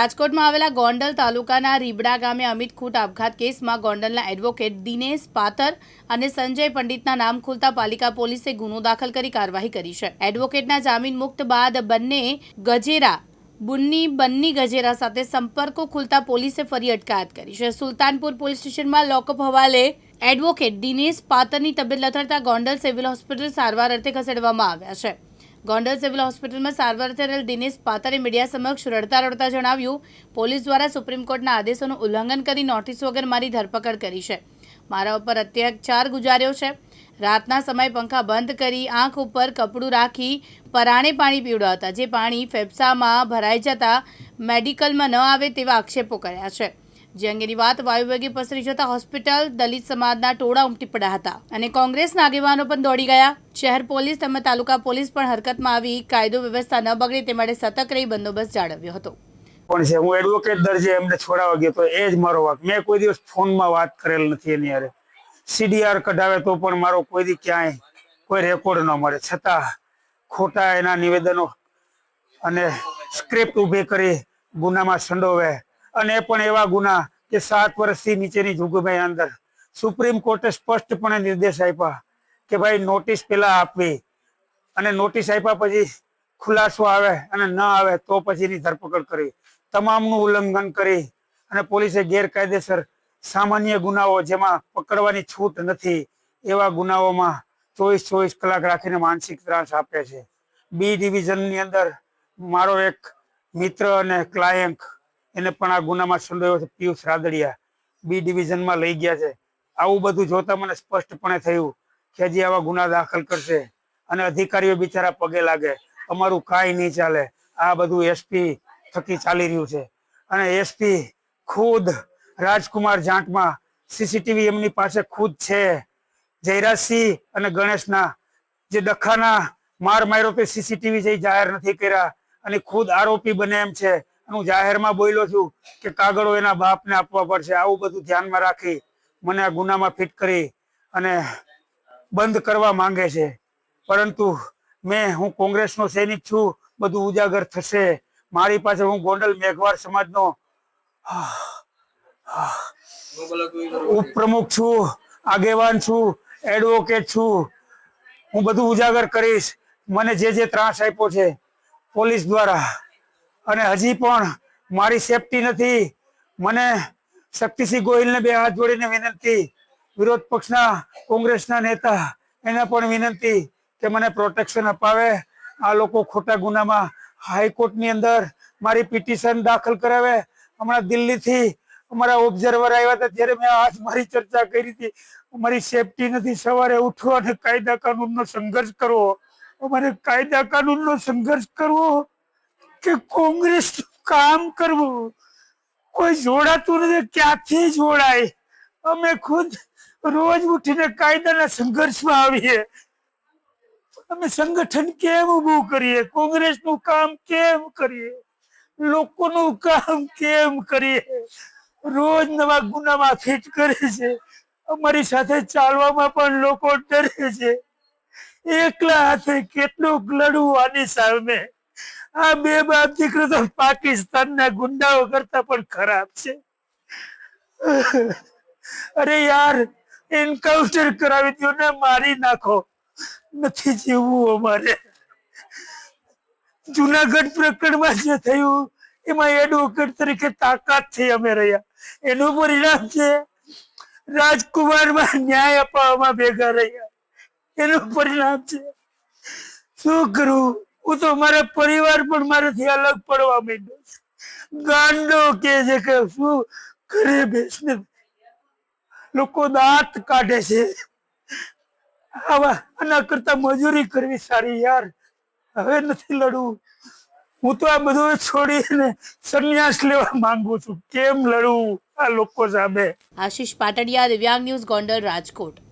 રાજકોટમાં આવેલા ગોંડલ તાલુકાના રીબડા ગામે અમિત ખૂટ આપઘાત કેસમાં ગોંડલના એડવોકેટ દિનેશ પાતર અને સંજય પંડિતના નામ ખુલતા પાલિકા પોલીસે ગુનો દાખલ કરી કાર્યવાહી કરી છે. એડવોકેટના જામીન મુક્ત બાદ બંને ગજેરા, બુન્ની બન્ની ગજેરા સાથે સંપર્કો ખુલતા પોલીસે ફરી અટકાયત કરી છે. સુલતાનપુર પોલીસ સ્ટેશનમાં લોકઅપ હવાલે એડવોકેટ દિનેશ પાતરની તબિયત લથડતા ગોંડલ સિવિલ હોસ્પિટલ સારવાર અર્થે ખસેડવામાં આવ્યા છે. ગોંડલ સિવિલ હોસ્પિટલમાં સારવાર થયેલ દિનેશ પાતરે મીડિયા સમક્ષ રડતા રડતા જણાવ્યું, પોલીસ દ્વારા સુપ્રીમ કોર્ટના આદેશોનું ઉલ્લંઘન કરી નોટિસ વગર મારી ધરપકડ કરી છે. મારા ઉપર અત્યાચાર ગુજાર્યો છે. રાતના સમય પંખા બંધ કરી આંખ ઉપર કપડું રાખી પરાણે પાણી પીવડાવતા, જે પાણી ફેફસામાં ભરાઈ જતા મેડિકલમાં ન આવે તેવા આક્ષેપો કર્યા છે. જે અંગેની વાત વાયુવેગે પસરી જતા હોસ્પિટલ દલિત સમાજના ટોળા ઉમટી પડ્યા હતા અને કોંગ્રેસના આગેવાનો પણ દોડી ગયા. શહેર પોલીસ તેમજ તાલુકા પોલીસ પણ હરકતમાં આવી. કાયદો વ્યવસ્થા ન બગડે તે માટે સતર્ક રહી બંદોબસ્ત જાળવ્યો હતો. પણ છે? હું એડવોકેટ દરજે એમને છોડાવવા ગયો તો એ જ મારો વાક. મેં કોઈ દિવસ ફોનમાં વાત કરેલ નથી એની યારે સીડીઆર કઢાવે તો પણ મારો કોઈ દી ક્યાંય કોઈ રેકોર્ડ ન મળે. છતાં ખોટા એના નિવેદનો અને સ્ક્રિપ્ટ ઊભી કરી ગુનામાં સંડોવે અને પણ એવા ગુના કે સાત વર્ષથી નીચેની જોગવાઈ અંદર. સુપ્રીમ કોર્ટે સ્પષ્ટપણે નિર્દેશ આપ્યા કે ભાઈ નોટિસ પેલા આપવી. અને નોટિસ આપ્યા પછી ખુલાસો આવે અને ન આવે તો પછીની ધરપકડ કરી તમામનું ઉલ્લંઘન કરી અને પોલીસે ગેરકાયદેસર સામાન્ય ગુનાઓ જેમાં પકડવાની છૂટ નથી એવા ગુનાઓમાં ચોવીસ ચોવીસ કલાક રાખીને માનસિક ત્રાસ આપે છે. બી ડિવિઝનની અંદર મારો એક મિત્ર અને ક્લાયન્ટ એને પણ આ ગુનામાં સંડોવ્યો છે પિયુષ રાદડિયા. બી ડિવિઝનમાં લઈ ગયા છે. આવું બધું જોતા મને સ્પષ્ટપણે થયું કે હજી આવા ગુના દાખલ કરશે. અને અધિકારીઓ બિચારા પગે લાગે. અમારું કાંઈ નહીં ચાલે. આ બધું એસપી થકી ચાલી રહ્યું છે. અને એસપી ખુદ રાજકુમાર જાટમાં સીસીટીવી એમની પાસે ખુદ છે. જયરાજસિંહ અને ગણેશના જે ડખાના માર માર્યો તે સીસીટીવી છે જાહેર નથી કર્યા. અને ખુદ આરોપી બને એમ છે. હું જાહેરમાં બોલ્યો છું કે કાગળો એના બાપને આપવા પડશે. આવું બધું ધ્યાનમાં રાખી મને આ ગુનામાં ફિટ કરી અને બંધ કરવા માંગે છે. પરંતુ મેં, હું કોંગ્રેસનો સૈનિક છું, બધું ઉજાગર થશે. મારી પાસે હું ગોંડલ મેઘવાર સમાજનો, ઉપપ્રમુખ છું, આગેવાન છું એડવોકેટ છું. હું બધું ઉજાગર કરીશ. મને જે જે ત્રાસ આપ્યો છે, પોલીસ દ્વારા અને હજી પણ મારી સેફટી નથી. મને શક્તિસિંહ ગોહિલને બે હાથ જોડીને વિનંતી. વિરોધ પક્ષના, કોંગ્રેસના નેતા, એને પણ વિનંતી કે મને પ્રોટેક્શન અપાવે. આ લોકો ખોટા ગુનામાં હાઈકોર્ટની અંદર મારી પિટિશન દાખલ કરાવે. હમણાં દિલ્હીથી અમારા ઓબ્ઝર્વર આવ્યા હતા, ત્યારે મેં આજ મારી ચર્ચા કરી હતી. અમારી સેફટી નથી. સવારે ઉઠો અને કાયદા કાનૂનનો સંઘર્ષ કરવો અમારે કાયદા કાનૂનનો સંઘર્ષ કરવો કે કોંગ્રેસ કામ કરવું? કોઈ જોડાતું નથી, ક્યાંથી જોડાય? અમે ખુદ રોજ ઉઠીને કાયદાના સંઘર્ષમાં આવીએ. અમે સંગઠન કેમ ઊભું કરીએ? કોંગ્રેસનું કામ કેમ કરીએ? લોકોનું કામ કેમ કરીએ? રોજ નવા ગુનામાં ફિટ કરે છે. અમારી સાથે ચાલવામાં પણ લોકો ડરે છે. એકલા હાથે કેટલું લડવું આની સામે. આ બે બાપ દીકરો તો પાકિસ્તાનના ગુંડાઓ કરતા પણ ખરાબ છે. અરે યાર એન્કાઉન્ટર કરાવી દો ને, મારી નાખો. નથી જીવવું અમારે. જુનાગઢ પ્રકરણમાં જે થયું, એમાં એડવોકેટ તરીકે તાકાત થઈ અમે રહ્યા. એનું પરિણામ છે. રાજકુમારમાં ન્યાય અપાવવામાં ભેગા રહ્યા. એનું પરિણામ છે. શું કરું? હું તો મારા પરિવાર પણ મારાથી અલગ પડવા માંડ્યો છે. ગાંડો કે છે કે શું ઘરે બેસને? લોકો દાંત કાઢે છે. આવા આના કરતા મજૂરી કરવી સારી યાર. હવે નથી લડવું. હું તો આ બધું છોડીને સંન્યાસ લેવા માંગુ છું. કેમ લડવું આ લોકો સામે? આશીષ પાટડિયા, દિવ્યાંગ ન્યૂઝ, ગોંડલ, રાજકોટ.